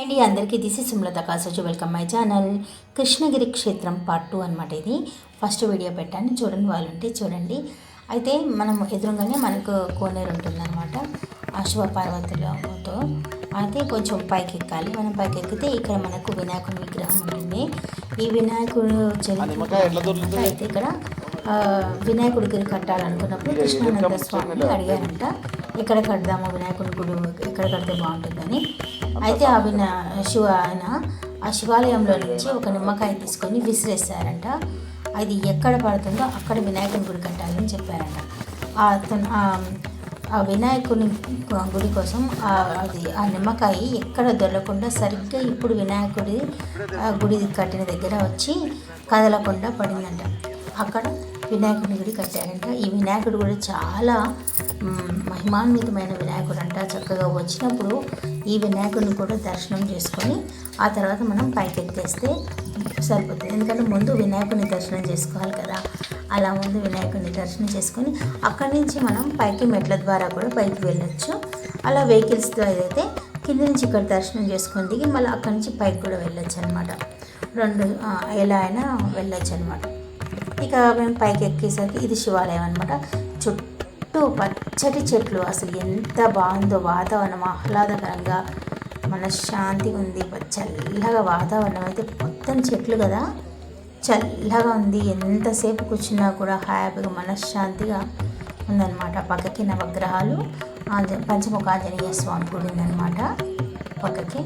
అండి అందరికీ this is Sumalatha Kasoju. Welcome my channel Krishnagiri క్షేత్రం పార్ట్ టూ అనమాట ఇది. ఫస్ట్ వీడియో పెట్టాను. చూడండి వాళ్ళు ఉంటే చూడండి. అయితే మనం ఎదురుగానే మనకు కోనేరు ఉంటుందన్నమాట. ఆ శివ పార్వతులతో అయితే కొంచెం పైకి ఎక్కాలి మనం పైకి ఎక్కితే ఇక్కడ మనకు వినాయకుని విగ్రహం ఉంటుంది. ఈ వినాయకుడు చరిత్ర అయితే ఇక్కడ వినాయకుడి గుడి కట్టాలనుకున్నప్పుడు కృష్ణానంద స్వామిని అడిగారంట. ఎక్కడ కడదాము వినాయకుడి గుడి ఎక్కడ కడితే బాగుంటుందని. అయితే ఆ శివ ఆయన ఆ శివాలయంలో నుంచి ఒక నిమ్మకాయ తీసుకొని విసిరేశారంట. అది ఎక్కడ పడుతుందో అక్కడ వినాయకుని గుడి కట్టాలని చెప్పారంట. ఆ అతను ఆ- వినాయకుని గుడి కోసం ఆ అది ఆ నిమ్మకాయ ఎక్కడ దొరకకుండా సరిగ్గా ఇప్పుడు వినాయకుడి ఆ గుడి కట్టిన దగ్గర వచ్చి కదలకుండా పడిందంట. అక్కడ వినాయకుడిని గుడి కట్టారంట. ఈ వినాయకుడు కూడా చాలా మహిమాన్వితమైన వినాయకుడు అంట చక్కగా వచ్చినప్పుడు ఈ వినాయకుడిని కూడా దర్శనం చేసుకొని ఆ తర్వాత మనం పైకి ఎక్కేస్తే సరిపోతుంది. ఎందుకంటే ముందు వినాయకుడిని దర్శనం చేసుకోవాలి కదా. అలా ముందు వినాయకుడిని దర్శనం చేసుకొని అక్కడి నుంచి మనం పైకి మెట్ల ద్వారా కూడా పైకి వెళ్ళొచ్చు. అలా వెహికల్స్తో అయితే కింద నుంచి ఇక్కడ దర్శనం చేసుకొని దిగి మళ్ళీ అక్కడి నుంచి పైకి కూడా వెళ్ళొచ్చు అనమాట రెండు ఎలా అయినా వెళ్ళొచ్చు అనమాట ఇక మేము పైకి ఎక్కేసరికి ఇది శివాలయం అనమాట చుట్టూ పచ్చటి చెట్లు. అసలు ఎంత బాగుందో వాతావరణం. ఆహ్లాదకరంగా మనశ్శాంతిగా ఉంది. చల్లగా వాతావరణం అయితే మొత్తం చెట్లు కదా. చల్లగా ఉంది. ఎంతసేపు కూర్చున్నా కూడా హ్యాపీగా మనశ్శాంతిగా ఉందన్నమాట. పక్కకి నవగ్రహాలు ఆంజ పంచముఖ ఆంజనేయ స్వామి గుడి ఉందన్నమాట. పక్కకి.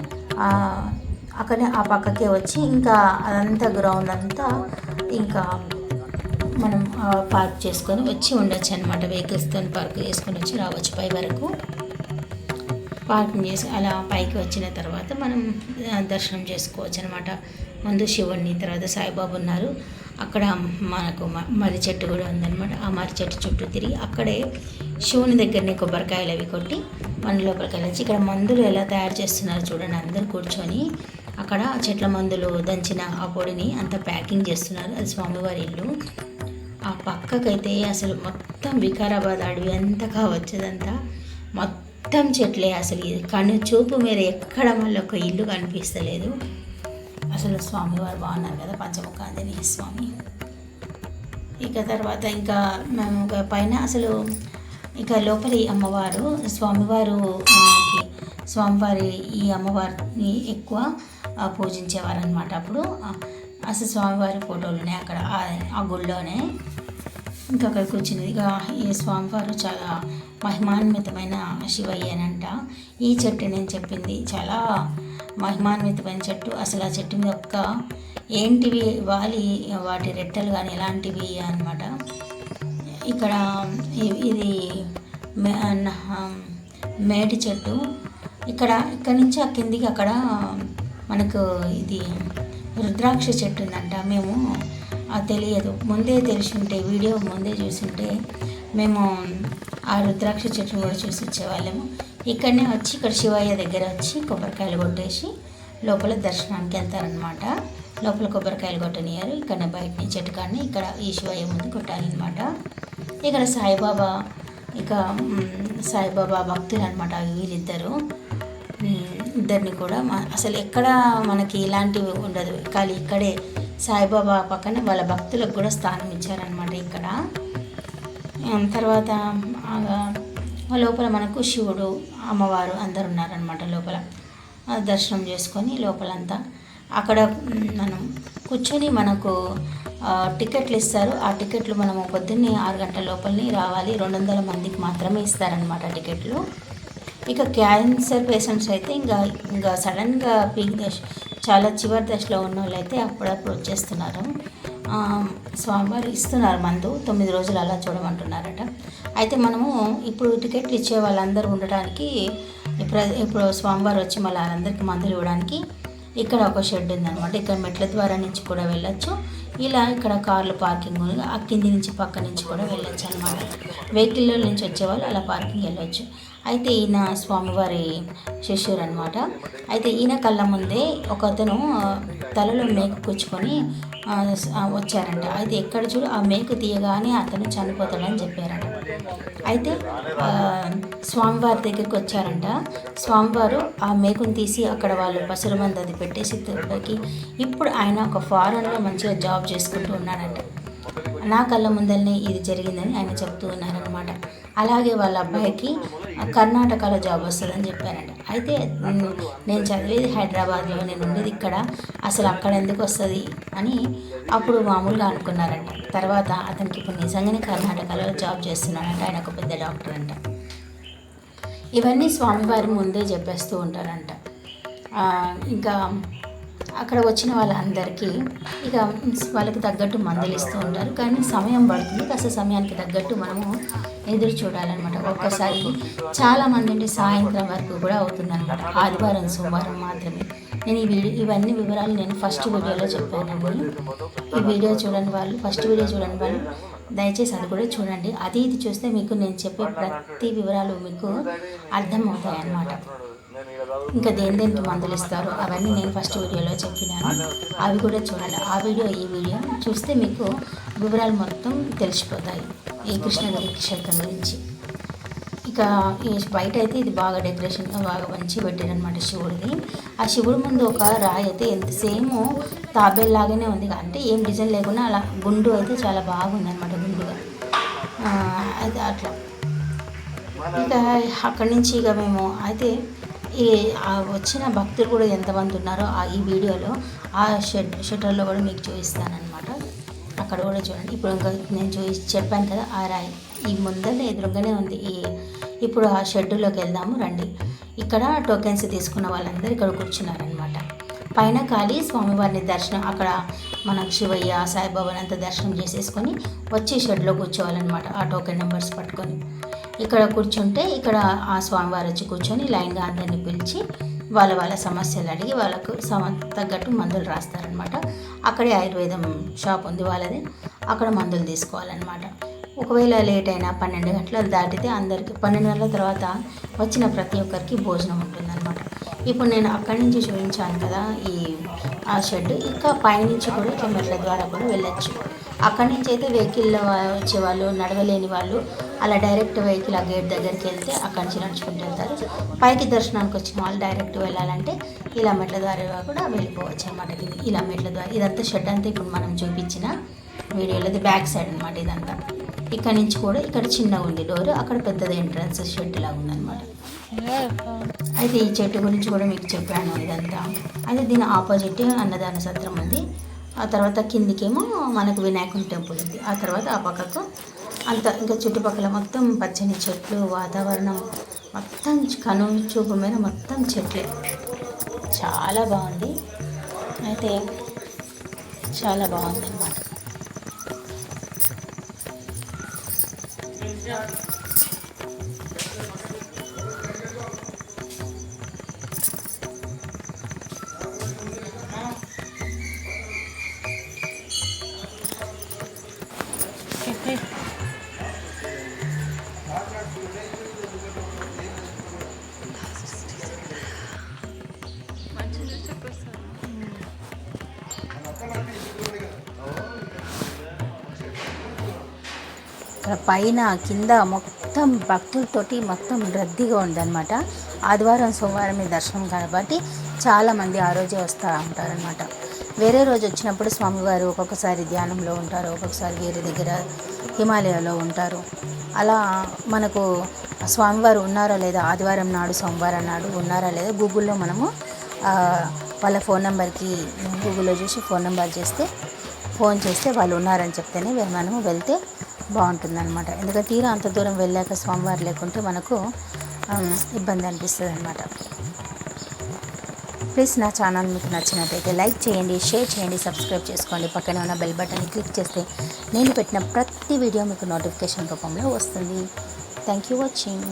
అక్కడే ఆ పక్కకే వచ్చి ఇంకా అదంతా గ్రౌండ్ అంతా ఇంకా మనం ఆ, పార్క్ చేసుకొని వచ్చి ఉండొచ్చు అనమాట వెహికల్స్తో పార్క్ చేసుకొని వచ్చి రావచ్చు పై వరకు. పార్కింగ్ చేసి అలా పైకి వచ్చిన తర్వాత మనం దర్శనం చేసుకోవచ్చు అనమాట ముందు శివుడిని తర్వాత సాయిబాబు ఉన్నారు. అక్కడ మనకు మ- మర్రి చెట్టు కూడా ఉందన్నమాట. ఆ మర్రి చెట్టు చుట్టూ తిరిగి అక్కడే శివుని దగ్గరనే కొబ్బరికాయలు అవి కొట్టి మన లోపలికి వెళ్ళచ్చు ఇక్కడ మందులు ఎలా తయారు చేస్తున్నారు చూడండి అందరు కూర్చొని. అక్కడ చెట్ల మందులు దంచిన ఆ పొడిని అంతా ప్యాకింగ్ చేస్తున్నారు. అది స్వామివారి ఇల్లు. ఆ పక్కకైతే అసలు మొత్తం వికారాబాద్ అడవి అంతగా వచ్చేదంతా మొత్తం చెట్లే అసలు ఇది. కను చూపు మీరు ఎక్కడ మళ్ళీ ఒక ఇల్లు కనిపిస్తలేదు. అసలు స్వామివారు బాగున్నారు కదా పంచముఖ ఆంజనేయ స్వామి. ఇక తర్వాత ఇంకా మేము పైన అసలు ఇక లోపలి అమ్మవారు స్వామివారు స్వామివారి ఈ అమ్మవారిని ఎక్కువ పూజించేవారనమాట అప్పుడు. అసలు స్వామివారి ఫోటోలు ఉన్నాయి అక్కడ ఆ- గుళ్ళోనే. ఇంకా అక్కడికి వచ్చింది ఇక ఈ స్వామివారు చాలా మహిమాన్వితమైన శివయ్యనంట. ఈ చెట్టు నేను చెప్పింది చాలా మహిమాన్వితమైన చెట్టు. అసలు ఆ చెట్టు మీద ఒక్క ఏంటివి వాలి వాటి రెట్టలు కానీ ఎలాంటివి అనమాట ఇక్కడ ఇది మే- మేడి చెట్టు. ఇక్కడ ఇక్కడ నుంచి ఆ కిందికి అక్కడ మనకు ఇది రుద్రాక్ష చెట్టు ఉందంట మేము తెలియదు. ముందే తెలిసి ఉంటే వీడియో ముందే చూసింటే మేము ఆ రుద్రాక్ష చెట్టును కూడా చూసి వచ్చేవాళ్ళము. ఇక్కడనే వచ్చి ఇక్కడ శివయ్య దగ్గర వచ్చి కొబ్బరికాయలు కొట్టేసి లోపల దర్శనానికి వెళ్తారనమాట లోపల కొబ్బరికాయలు కొట్టనియారు ఇక్కడ బయట నుంచి చెట్టు కానీ ఇక్కడ ఈ శివయ్య ముందు కొట్టాలన్నమాట. ఇక్కడ సాయిబాబా ఇక సాయిబాబా భక్తులు అనమాట వీళ్ళిద్దరు. ఇద్దరిని కూడా అసలు ఎక్కడ మనకి ఇలాంటివి ఉండదు. కానీ ఇక్కడే సాయిబాబా పక్కన వాళ్ళ భక్తులకు కూడా స్థానం ఇచ్చారనమాట ఇక్కడ. తర్వాత లోపల మనకు శివుడు అమ్మవారు అందరు ఉన్నారనమాట లోపల. దర్శనం చేసుకొని లోపలంతా అక్కడ మనం కూర్చొని మనకు టికెట్లు ఇస్తారు. ఆ టికెట్లు మనము పొద్దున్నే ఆరు గంటల లోపలనే రావాలి. రెండు వందల మందికి మాత్రమే ఇస్తారనమాట టికెట్లు. ఇక క్యాన్సర్ పేషెంట్స్ అయితే ఇంకా ఇంకా సడన్గా పీక్ దశ చాలా చివరి దశలో ఉన్న వాళ్ళు అయితే అప్పుడప్పుడు వచ్చేస్తున్నారు. స్వామివారు ఇస్తున్నారు మందు తొమ్మిది రోజులు అలా చూడమంటున్నారట. అయితే మనము ఇప్పుడు టికెట్లు ఇచ్చే వాళ్ళందరూ ఉండటానికి ఇప్పుడు ఇప్పుడు స్వామివారు వచ్చి మళ్ళీ వాళ్ళందరికీ మందులు ఇవ్వడానికి ఇక్కడ ఒక షెడ్ ఉందన్నమాట. ఇక్కడ మెట్ల ద్వారా నుంచి కూడా వెళ్ళొచ్చు. ఇలా ఇక్కడ కార్లు పార్కింగ్ ఆ కింది నుంచి పక్క నుంచి కూడా వెళ్ళొచ్చు అనమాట వెహికల్లో నుంచి వచ్చేవాళ్ళు అలా పార్కింగ్ వెళ్ళొచ్చు. అయితే ఈయన స్వామివారి శిష్యుడు అనమాట అయితే ఈయన కళ్ళ ముందే ఒక అతను తలలో మేకు పుచ్చుకొని వచ్చారంట. అయితే ఎక్కడ చూడు ఆ మేకు తీయగానే అతను చనిపోతాడని చెప్పారంట. అయితే స్వామివారి దగ్గరికి వచ్చారంట. స్వామివారు ఆ మేకుని తీసి అక్కడ వాళ్ళు పసుల మంది అది పెట్టేసి తిరుపతికి ఇప్పుడు ఆయన ఒక ఫారెన్లో మంచిగా జాబ్ చేసుకుంటూ ఉన్నాడంట నా కళ్ళ ముందరనే ఇది జరిగిందని ఆయన చెప్తూ ఉన్నారనమాట అలాగే వాళ్ళ అబ్బాయికి కర్ణాటకలో జాబ్ వస్తుందని చెప్పారంట. అయితే నేను చదివేది హైదరాబాద్లో నేను ఉండేది ఇక్కడ అసలు అక్కడ ఎందుకు వస్తుంది అని అప్పుడు మామూలుగా అనుకున్నారంట. తర్వాత అతనికి ఇప్పుడు నిజంగానే కర్ణాటకలో జాబ్ చేస్తున్నాడంట ఆయన ఒక పెద్ద డాక్టర్ అంట. ఇవన్నీ స్వామివారి ముందే చెప్పేస్తూ ఉంటారంట. ఇంకా అక్కడ వచ్చిన వాళ్ళందరికీ ఇక వాళ్ళకి తగ్గట్టు మందులు ఇస్తూ ఉంటారు. కానీ సమయం పడుతుంది. కాస్త సమయానికి తగ్గట్టు మనము ఎదురు చూడాలన్నమాట. ఒక్కసారి చాలా మంది ఉండి సాయంత్రం వరకు కూడా అవుతుందన్నమాట. ఆదివారం సోమవారం మాత్రమే. నేను ఈ వీడియో ఇవన్నీ వివరాలు నేను ఫస్ట్ వీడియోలో చెప్పానండి. ఈ వీడియో చూడని వాళ్ళు ఫస్ట్ వీడియో చూడని వాళ్ళు దయచేసి అది కూడా చూడండి. అది ఇది చూస్తే మీకు నేను చెప్పే ప్రతి వివరాలు మీకు అర్థమవుతాయి అన్నమాట ఇంకా దేని దేనికి మందులు ఇస్తారు? అవన్నీ నేను ఫస్ట్ వీడియోలో చెప్పినాను. అవి కూడా చూడండి. ఆ వీడియో ఈ వీడియో చూస్తే మీకు వివరాలు మొత్తం తెలిసిపోతాయి. ఈ కృష్ణగిరి క్షేత్రం గురించి. ఇక ఈ బయట అయితే ఇది బాగా డెకరేషన్ బాగా మంచి పెట్టారనమాట శివుడిది. ఆ శివుడి ముందు ఒక రాయి అయితే ఎంత సేమ్ తాబేల్లాగానే ఉంది. అంటే ఏం డిజైన్ లేకుండా అలా గుండు అయితే చాలా బాగుంది అనమాట గుండుగా అది అట్లా. ఇక అక్కడి నుంచి ఇక మేము అయితే ఈ వచ్చిన భక్తులు కూడా ఎంతమంది ఉన్నారో ఆ ఈ వీడియోలో ఆ షెడ్ షెటర్లో కూడా మీకు చూపిస్తానమాట అక్కడ కూడా చూడండి. ఇప్పుడు ఇంకా నేను చూసి చెప్పాను కదా ఆ రాయి ఈ ముందర ఎదురుగానే ఉంది ఈ ఇప్పుడు ఆ షెడ్డులోకి వెళ్దాము రండి. ఇక్కడ టోకెన్స్ తీసుకున్న వాళ్ళందరూ ఇక్కడ కూర్చున్నారనమాట పైన ఖాళీ స్వామివారిని దర్శనం అక్కడ మనం శివయ్య సాయిబాబాని అంతా దర్శనం చేసేసుకొని వచ్చి షెడ్లో కూర్చోవాలన్నమాట ఆ టోకెన్ నెంబర్స్ పట్టుకొని. ఇక్కడ కూర్చుంటే ఇక్కడ ఆ స్వామివారు వచ్చి కూర్చొని లైన్గా అందరిని పిలిచి వాళ్ళ వాళ్ళ సమస్యలు అడిగి వాళ్ళకు సమ తగ్గట్టు మందులు రాస్తారనమాట అక్కడే ఆయుర్వేదం షాప్ ఉంది వాళ్ళది. అక్కడ మందులు తీసుకోవాలన్నమాట. ఒకవేళ లేట్ అయినా పన్నెండు గంటలు దాటితే అందరికి పన్నెండు గంటల తర్వాత వచ్చిన ప్రతి ఒక్కరికి భోజనం ఉంటుందన్నమాట. ఇప్పుడు నేను అక్కడి నుంచి చూపించాను కదా ఈ ఆ షెడ్ ఇంకా పైనుంచి కూడా తొమ్మిదిల మెట్ల ద్వారా కూడా వెళ్ళొచ్చు. అక్కడి నుంచి అయితే వెహికల్ వచ్చే వాళ్ళు నడవలేని వాళ్ళు. అలా డైరెక్ట్ వెహికల్ ఆ గేట్ దగ్గరికి వెళ్తే అక్కడి నుంచి నడుచుకుంటూ వెళ్తారు. పైకి దర్శనానికి వచ్చిన వాళ్ళు డైరెక్ట్ వెళ్ళాలంటే ఇలా మెట్ల ద్వారా కూడా వెళ్ళిపోవచ్చు అనమాట ఇది ఇలా మెట్ల ద్వారా ఇదంతా షెడ్ అంతా ఇప్పుడు మనం చూపించిన వీడియోలో. బ్యాక్ సైడ్ అనమాట ఇదంతా. ఇక్కడ నుంచి కూడా ఇక్కడ చిన్నగా ఉంది డోర్ అక్కడ పెద్దది ఎంట్రన్స్ షెడ్ లాగా ఉందన్నమాట. అయితే ఈ చెట్టు గురించి కూడా మీకు చెప్పాను ఇదంతా. అయితే దీని ఆపోజిట్ అన్నదాన సత్రం ఉంది. ఆ తర్వాత కిందికేమో మనకు వినాయకుని టెంపుల్ ఉంది. ఆ తర్వాత ఆ పక్కకు అంత ఇంకా చుట్టుపక్కల మొత్తం పచ్చని చెట్లు వాతావరణం మొత్తం కను చూపు మీద మొత్తం చెట్లే. చాలా బాగుంది. అయితే చాలా బాగుంది అన్నమాట పైన కింద మొత్తం భక్తులతోటి మొత్తం రద్దీగా ఉందన్నమాట. ఆదివారం సోమవారం దర్శనం కాబట్టి చాలామంది ఆ రోజే వస్తూ ఉంటారనమాట వేరే రోజు వచ్చినప్పుడు స్వామివారు ఒక్కొక్కసారి ధ్యానంలో ఉంటారు ఒక్కొక్కసారి వేరే దగ్గర హిమాలయాలో ఉంటారు. అలా మనకు స్వామివారు ఉన్నారా లేదా? ఆదివారం నాడు సోమవారం నాడు ఉన్నారా లేదా? గూగుల్లో మనము వాళ్ళ ఫోన్ నెంబర్కి గూగుల్లో చూసి ఫోన్ నెంబర్ చేస్తే ఫోన్ చేస్తే వాళ్ళు ఉన్నారని చెప్తేనే మనము వెళ్తే బాగుంటుందన్నమాట. ఎందుకంటే తీరా అంత దూరం వెళ్ళాక స్వామివారు లేకుంటే మనకు ఇబ్బంది అనిపిస్తుంది అనమాట ప్లీజ్ నా ఛానల్ మీకు నచ్చినట్టయితే లైక్ చేయండి షేర్ చేయండి సబ్స్క్రైబ్ చేసుకోండి. పక్కనే ఉన్న బెల్ బటన్ని క్లిక్ చేస్తే నేను పెట్టిన ప్రతి వీడియో మీకు నోటిఫికేషన్ రూపంలో వస్తుంది. Thank you watching